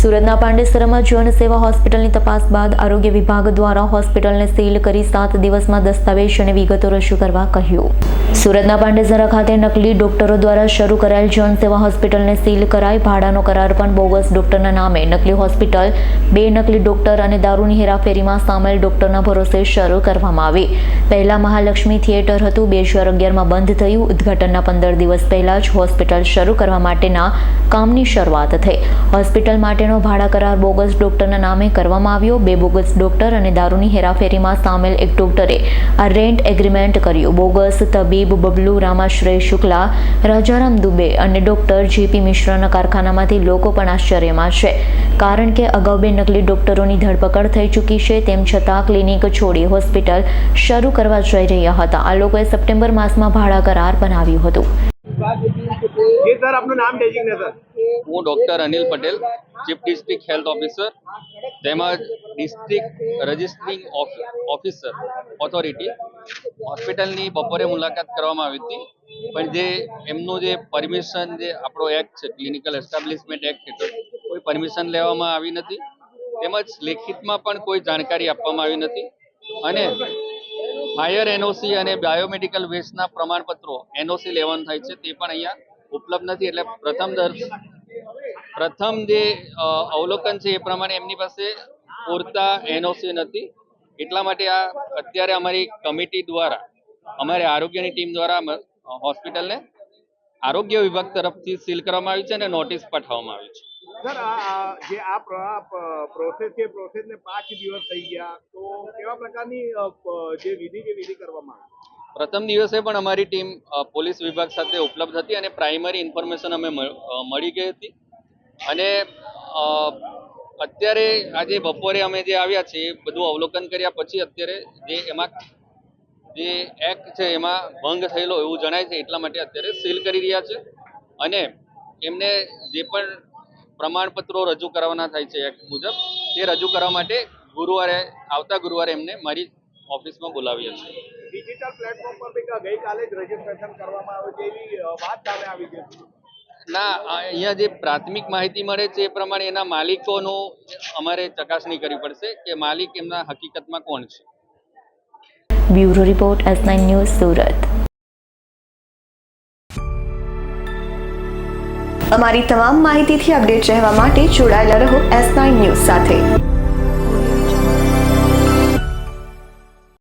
સુરતના પાંડેસરામાં જન સેવા હોસ્પિટલની તપાસ બાદ આરોગ્ય વિભાગ દ્વારા હોસ્પિટલને સીલ કરી સાત દિવસમાં દસ્તાવેજ અને વિગતો રજૂ કરવા કહ્યું. સુરતના પાંડેસરા ખાતે નકલી ડોક્ટરો દ્વારા શરૂ કરાયેલ જન સેવા હોસ્પિટલને સીલ કરાઈ ભાડાનો કરાર પણ બોગસ ડોક્ટરના નામે. નકલી હોસ્પિટલ, બે નકલી ડોક્ટર અને દારૂની હેરાફેરીમાં સામેલ ડોક્ટરના ભરોસે શરૂ કરવામાં આવી. પહેલા મહાલક્ષ્મી થિયેટર હતું, બે હજાર અગિયારમાં બંધ થયું. ઉદ્ઘાટનના પંદર દિવસ પહેલા જ હોસ્પિટલ શરૂ કરવા માટેના કામની શરૂઆત થઈ. હોસ્પિટલ માટેનો ભાડા કરાર બોગસ ડોક્ટરના નામે કરવામાં આવ્યો. બે બોગસ ડોક્ટર અને દારૂની હેરાફેરીમાં સામેલ એક ડોક્ટરે આ રેન્ટ એગ્રીમેન્ટ કર્યું. બોગસ તબીબ બબલુ રામાશ્રય શુક્લા, રાજારામ દુબે અને ડોક્ટર જીપી મિશ્રાના કારખાનામાંથી લોકો પણ આશ્ચર્યમાં છે. કારણ કે અગાઉ બે નકલી ડોક્ટરોની ધરપકડ થઈ ચૂકી છે, તેમ છતાં ક્લિનિક છોડી હોસ્પિટલ શરૂ કરવા જઈ રહ્યા હતા. આ લોકોએ સપ્ટેમ્બર માસમાં ભાડા કરાર બનાવ્યું હતું. જી સર, આપનું નામ ડેઝિગ્નેશન. હું doctor Anil Patel chief district health officer તેમજ ડિસ્ટ્રિક્ટ રજિસ્ટ્રિંગ ઓફિસર ઓથોરિટી હોસ્પિટલની બપોરે મુલાકાત કરવામાં આવી હતી. પણ જે એમનું જે પરમિશન જે આપણો એક્ટ છે ક્લિનિકલ એસ્ટાબ્લિશમેન્ટ એક્ટ હેઠળ કોઈ પરમિશન લેવામાં આવી નથી. તેમજ લેખિતમાં પણ કોઈ જાણકારી આપવામાં આવી નથી. અને ફાયર એનઓસી અને બાયોમેડિકલ વેસ્ટના પ્રમાણપત્રો એનઓસી લેવાનું થાય છે, તે પણ અહીંયા ઉપલબ્ધ નથી એટલે પ્રથમ પ્રથમ જે અવલોકન છે એ પ્રમાણે એમની પાસે પૂરતા એનઓસી નથી. એટલા માટે આ અત્યારે અમારી કમિટી દ્વારા, અમારી આરોગ્યની ટીમ દ્વારા હોસ્પિટલને આરોગ્ય વિભાગ તરફથી સીલ કરવામાં આવી છે અને નોટિસ પાઠવવામાં આવી છે. પ્રોસેસ છે પાંચ દિવસ થઈ ગયા. તો કેવા પ્રકારની જે વિધિ કે વિધિ કરવામાં આવી? પ્રથમ દિવસે પણ અમારી ટીમ પોલીસ વિભાગ સાથે ઉપલબ્ધ હતી અને પ્રાઇમરી ઇન્ફોર્મેશન અમે મળ- ગઈ હતી. અને અત્યારે આજે બપોરે અમે જે આવ્યા છીએ, બધું અવલોકન કર્યા પછી અત્યારે જે એમાં, જે એક્ટ છે એમાં ભંગ થયેલો એવું જણાય છે એટલા માટે અત્યારે સીલ કરી રહ્યા છે. અને એમને જે પણ પ્રમાણપત્રો રજૂ કરવાના થાય છે એક્ટ મુજબ, તે રજૂ કરવા માટે ગુરુવારે, આવતા ગુરુવારે એમને મારી ઓફિસમાં બોલાવ્યા છે ડિજિટલ પ્લેટફોર્મ પર બી ગઈકાલે જ રજીસ્ટ્રેશન કરવામાં આવ્યું છે એવી વાત સામે આવી છે. ના અહીંયા જે પ્રાથમિક માહિતી મળે છે એ પ્રમાણે એના માલિકોનું અમારે ચકાસણી કરવી પડશે કે માલિક એમના હકીકતમાં કોણ છે. Bureau report S nine news Surat. અમારી તમામ માહિતીથી અપડેટ રહેવા માટે જોડાયેલા રહો એસ નાઇન ન્યૂઝ સાથે.